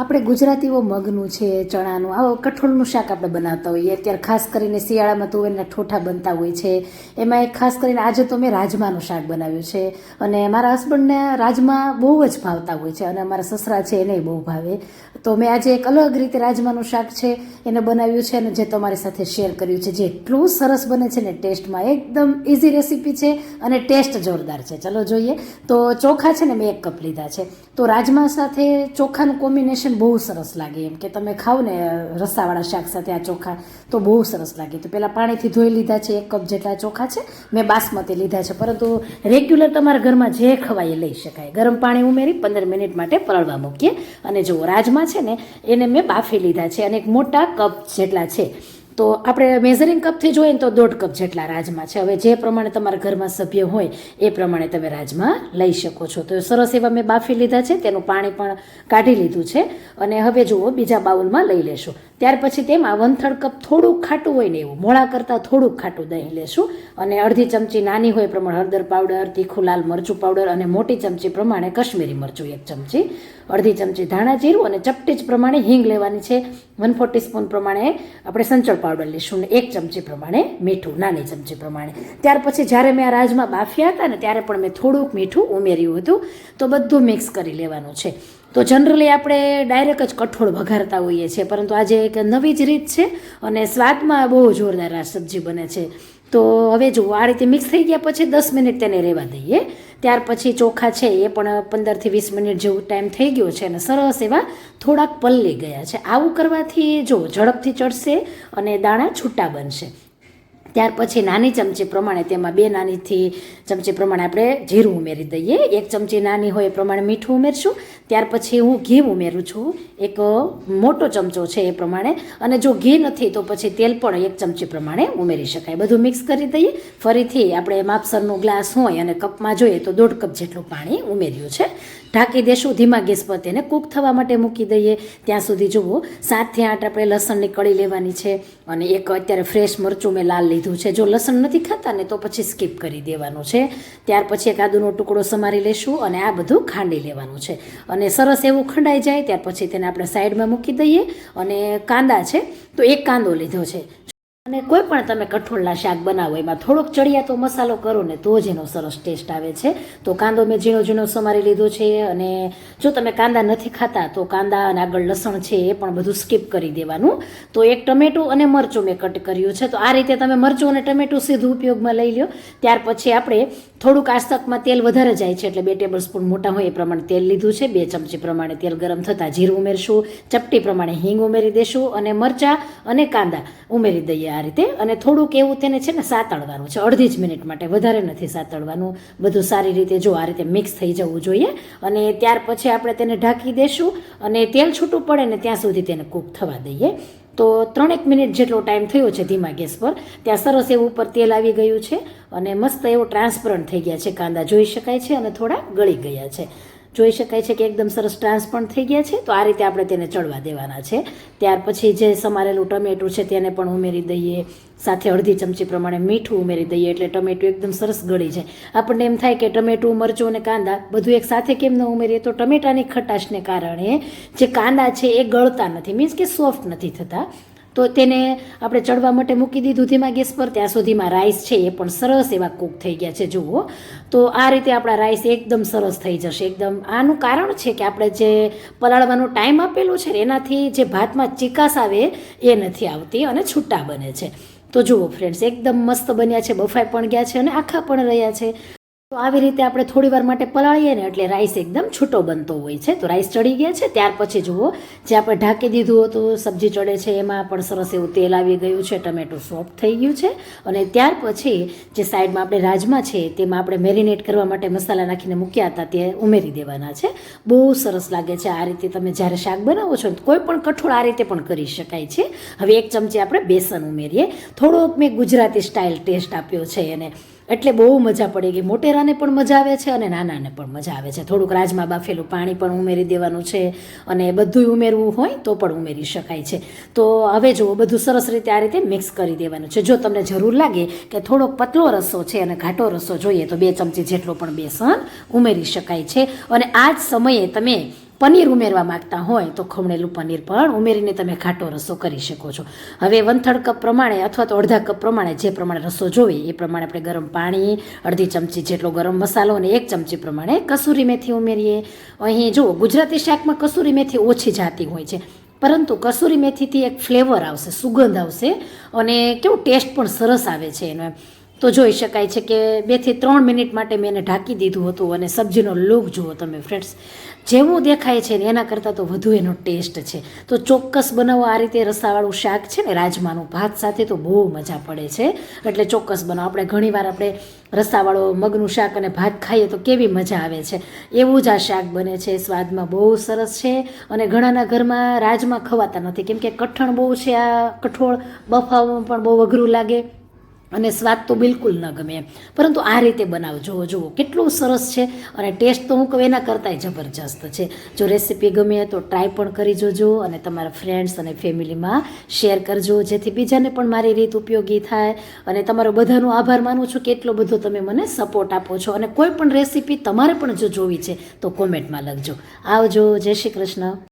આપણે ગુજરાતીઓ મગનું છે, ચણાનું, આવો કઠોળનું શાક આપણે બનાવતા હોઈએ. અત્યારે ખાસ કરીને શિયાળામાં તુવેરના ઠોઠા બનતા હોય છે. એમાં એક ખાસ કરીને આજે તો મેં રાજમાનું શાક બનાવ્યું છે અને મારા હસબન્ડને રાજમા બહુ જ ભાવતા હોય છે અને અમારા સસરા છે એને બહુ ભાવે. તો મેં આજે એક અલગ રીતે રાજમાનું શાક છે એને બનાવ્યું છે અને જે તમારી સાથે શેર કર્યું છે. જે એટલું સરસ બને છે ને ટેસ્ટમાં એકદમ ઇઝી રેસીપી છે અને ટેસ્ટ જોરદાર છે. ચલો જોઈએ. તો ચોખા છે ને મેં એક કપ લીધા છે. તો રાજમા સાથે ચોખાનું કોમ્બિનેશન બહુ સરસ લાગે. એમ કે તમે ખાઓ ને રસાવાળા શાક સાથે આ ચોખા, તો બહુ સરસ લાગે. તો પહેલાં પાણીથી ધોઈ લીધા છે, એક કપ જેટલા ચોખા છે, મેં બાસમતી લીધા છે. પરંતુ રેગ્યુલર તમારા ઘરમાં જે ખવાય એ લઈ શકાય. ગરમ પાણી ઉમેરી પંદર મિનિટ માટે પલળવા મૂકીએ. અને જો રાજમા છે ને, એને મેં બાફી લીધા છે. અને એક મોટા કપ જેટલા છે તો આપણે મેઝરિંગ કપથી જોઈએ તો દોઢ કપ જેટલા રાજમા છે. હવે જે પ્રમાણે તમારા ઘરમાં સભ્ય હોય, એ પ્રમાણે તમે રાજમા લઈ શકો છો. તો સરસ એવા મેં બાફી લીધા છે, તેનું પાણી પણ કાઢી લીધું છે. અને હવે જુઓ, બીજા બાઉલમાં લઈ લેશું. ત્યાર પછી તેમાં વન થર્ડ કપ થોડુંક ખાટું હોય ને એવું, મોળા કરતાં થોડુંક ખાટું દહીં લેશું. અને અડધી ચમચી નાની હોય પ્રમાણે હળદર પાવડર તીખું લાલ મરચું પાવડર અને મોટી ચમચી પ્રમાણે કશ્મીરી મરચું એક ચમચી અડધી ચમચી ધાણા જીરું અને ચપટી જ પ્રમાણે હિંગ લેવાની છે. વન ફોર્ટી સ્પૂન પ્રમાણે આપણે સંચળ પાવડર લઈશું ને એક ચમચી પ્રમાણે મીઠું, નાની ચમચી પ્રમાણે. ત્યાર પછી જ્યારે મેં આ રાજમાં બાફ્યા હતા ને ત્યારે પણ મેં થોડુંક મીઠું ઉમેર્યું હતું. તો બધું મિક્સ કરી લેવાનું છે. તો જનરલી આપણે ડાયરેક્ટ જ કઠોળ વઘારતા હોઈએ છીએ, પરંતુ આજે એક નવી જ રીત છે અને સ્વાદમાં બહુ જોરદાર આ સબ્જી બને છે. તો હવે જુઓ આ રીતે મિક્સ થઈ ગયા પછી દસ મિનિટ તેને રહેવા દઈએ. ત્યાર પછી ચોખા છે એ પણ પંદરથી વીસ મિનિટ જેવું ટાઈમ થઈ ગયો છે અને સરસ એવા થોડાક પલ્લી ગયા છે. આવું કરવાથી જો ઝડપથી ચડશે અને દાણા છૂટા બનશે. ત્યાર પછી નાની ચમચી પ્રમાણે, તેમાં બે નાનીથી ચમચી પ્રમાણે આપણે જીરું ઉમેરી દઈએ. એક ચમચી નાની હોય એ પ્રમાણે મીઠું ઉમેરશું. ત્યાર પછી હું ઘી ઉમેરું છું. એક મોટો ચમચો છે એ પ્રમાણે. અને જો ઘી નથી, તો પછી તેલ પણ એક ચમચી પ્રમાણે ઉમેરી શકાય. બધું મિક્સ કરી દઈએ. ફરીથી આપણે માપસરનું ગ્લાસ હોય અને કપમાં જોઈએ, તો દોઢ કપ જેટલું પાણી ઉમેર્યું છે. ઢાંકી દેશું. ધીમા ગેસ પર તેને કૂક થવા માટે મૂકી દઈએ. ત્યાં સુધી જુઓ સાતથી આઠ આપણે લસણની કળી લેવાની છે અને એક અત્યારે ફ્રેશ મરચું મેં લાલ લીધું છે. જો લસણ નથી ખાતા ને તો પછી સ્કીપ કરી દેવાનું છે. ત્યાર પછી એક આદુનો ટુકડો સમારી લેશું અને આ બધું ખાંડી લેવાનું છે. અને સરસ એવું ખંડાઈ જાય ત્યાર પછી તેને આપણે સાઈડમાં મૂકી દઈએ. અને કાંદા છે, તો એક કાંદો લીધો છે. અને કોઈ પણ તમે કઠોળના શાક બનાવો, એમાં થોડોક ચડિયાતો મસાલો કરો ને, તો જ એનો સરસ ટેસ્ટ આવે છે. તો કાંદો મેં ઝીણો ઝીણો સમારી લીધો છે અને જો તમે કાંદા નથી ખાતા, તો કાંદા અને આગળ લસણ છે એ પણ બધું સ્કીપ કરી દેવાનું. તો એક ટમેટું અને મરચું મેં કટ કર્યું છે. તો આ રીતે તમે મરચું અને ટમેટું સીધું ઉપયોગમાં લઈ લો ત્યાર પછી આપણે થોડુંક આસ્તકમાં તેલ વધારે જાય છે, એટલે બે ટેબલ સ્પૂન મોટા હોય એ પ્રમાણે તેલ લીધું છે. બે ચમચી પ્રમાણે તેલ ગરમ થતાં જીરું ઉમેરશું, ચપટી પ્રમાણે હિંગ ઉમેરી દેશું અને મરચાં અને કાંદા ઉમેરી દઈએ. આ રીતે. અને થોડુંક એવું તેને છે ને સાતળવાનું છે. અડધી જ મિનિટ માટે. વધારે નથી સાતળવાનું. બધું સારી રીતે જો આ રીતે મિક્સ થઈ જવું જોઈએ. અને ત્યાર પછી આપણે તેને ઢાંકી દેશું. અને તેલ છૂટું પડે ને ત્યાં સુધી તેને કૂક થવા દઈએ. તો ત્રણેક મિનિટ જેટલો ટાઈમ થયો છે ધીમા ગેસ પર. ત્યાં સરસ એવું ઉપર તેલ આવી ગયું છે. અને મસ્ત એવો ટ્રાન્સપરન્ટ થઈ ગયા છે. કાંદા જોઈ શકાય છે અને થોડા ગળી ગયા છે. જોઈ શકાય છે કે એકદમ સરસ ટ્રાન્સ પણ થઈ ગયા છે. તો આ રીતે આપણે તેને ચડવા દેવાના છે. ત્યાર પછી જે સમારેલું ટમેટું છે તેને પણ ઉમેરી દઈએ. સાથે અડધી ચમચી પ્રમાણે મીઠું ઉમેરી દઈએ એટલે ટમેટું એકદમ સરસ ગળી જાય. આપણને એમ થાય કે ટમેટું, મરચું અને કાંદા બધું એક સાથે કેમ ન ઉમેરીએ? તો ટમેટાની ખટાશને કારણે જે કાંદા છે એ ગળતા નથી. મીન્સ કે સોફ્ટ નથી થતા. તો તેને આપણે ચડવા માટે મૂકી દીધું. ધીમા ગેસ પર ત્યાં સુધીમાં રાઈસ છે એ પણ સરસ એવા કૂક થઈ ગયા છે, જુઓ. તો આ રીતે આપણા રાઈસ એકદમ સરસ થઈ જશે. એકદમ આનું કારણ છે કે આપણે જે પલાળવાનો ટાઈમ આપેલો છે એનાથી જે ભાતમાં ચિકાસ આવે એ નથી આવતી અને છૂટા બને છે. તો જુઓ ફ્રેન્ડ્સ, એકદમ મસ્ત બન્યા છે, બફાઈ પણ ગયા છે અને આખા પણ રહ્યા છે. તો આવી રીતે આપણે થોડી વાર માટે પલાળીએ ને એટલે રાઈસ એકદમ છૂટો બનતો હોય છે. તો રાઈસ ચડી ગયા છે. ત્યાર પછી જુઓ, જે આપણે ઢાંકી દીધું હતું, સબ્જી ચડે છે, એમાં પણ સરસ એવું તેલ આવી ગયું છે. ટમેટું સોફ્ટ થઈ ગયું છે. અને ત્યાર પછી જે સાઈડમાં આપણે રાજમા છે, તેમાં આપણે મેરિનેટ કરવા માટે મસાલા નાખીને મૂક્યા હતા, તે ઉમેરી દેવાના છે. બહુ સરસ લાગે છે આ રીતે તમે જ્યારે શાક બનાવો છો કોઈ પણ કઠોળ આ રીતે પણ કરી શકાય છે. હવે એક ચમચી આપણે બેસન ઉમેરીએ. થોડોક મેં ગુજરાતી સ્ટાઇલ ટેસ્ટ આપ્યો છે એને. એટલે બહુ મજા પડી ગઈ. મોટેરાને પણ મજા આવે છે અને નાનાને પણ મજા આવે છે. થોડુંક રાજમાં બાફેલું પાણી પણ ઉમેરી દેવાનું છે અને બધું ઉમેરવું હોય તો પણ ઉમેરી શકાય છે. તો હવે જુઓ, બધું સરસ રીતે આ રીતે મિક્સ કરી દેવાનું છે. જો તમને જરૂર લાગે કે થોડોક પતલો રસો છે અને ઘાટો રસો જોઈએ તો બે ચમચી જેટલો પણ બેસન ઉમેરી શકાય છે. અને આ જ સમયે તમે પનીર ઉમેરવા માંગતા હોય તો ખમણેલું પનીર પણ ઉમેરીને તમે ખાટો રસો કરી શકો છો. હવે વંથળ કપ પ્રમાણે અથવા તો અડધા કપ પ્રમાણે જે પ્રમાણે રસો જોઈએ એ પ્રમાણે આપણે ગરમ પાણી, અડધી ચમચી જેટલો ગરમ મસાલો અને એક ચમચી પ્રમાણે કસૂરી મેથી ઉમેરીએ. અહીં જુઓ, ગુજરાતી શાકમાં કસૂરી મેથી ઓછી જાતી હોય છે, પરંતુ કસૂરી મેથીથી એક ફ્લેવર આવશે, સુગંધ આવશે અને કેવું ટેસ્ટ પણ સરસ આવે છે એનો એમ. તો જોઈ શકાય છે કે બેથી ત્રણ મિનિટ માટે મેં એને ઢાંકી દીધું હતું અને સબ્જીનો લુક જુઓ તમે ફ્રેન્ડ્સ જેવું દેખાય છે ને એના કરતાં તો વધુ એનો ટેસ્ટ છે. તો ચોક્કસ બનાવો, આ રીતે રસાવાળું શાક છે ને, રાજમાનું ભાત સાથે તો બહુ મજા પડે છે. એટલે ચોક્કસ બનાવો. આપણે ઘણીવાર આપણે રસાવાળો મગનું શાક અને ભાત ખાઈએ તો કેવી મજા આવે છે. એવું જ આ શાક બને છે. સ્વાદમાં બહુ સરસ છે અને ઘણાના ઘરમાં રાજમાં ખવાતા નથી. કેમ કે કઠણ બહુ છે આ કઠોળ બફાવવામાં પણ બહુ અઘરું લાગે. અને સ્વાદ તો બિલકુલ ન ગમે એમ. પરંતુ આ રીતે બનાવજો જુઓ કેટલું સરસ છે. અને ટેસ્ટ તો હું કહું એના કરતાંય જબરજસ્ત છે. જો રેસીપી ગમે તો ટ્રાય પણ કરી જોજો અને તમારા ફ્રેન્ડ્સ અને ફેમિલીમાં શેર કરજો. જેથી બીજાને પણ મારી રીત ઉપયોગી થાય. અને તમારો બધાનો આભાર માનું છું કે એટલો બધો તમે મને સપોર્ટ આપો છો. અને કોઈ પણ રેસીપી તમારે પણ જો જોવી છે તો કોમેન્ટમાં લખજો. આવજો. જય શ્રી કૃષ્ણ.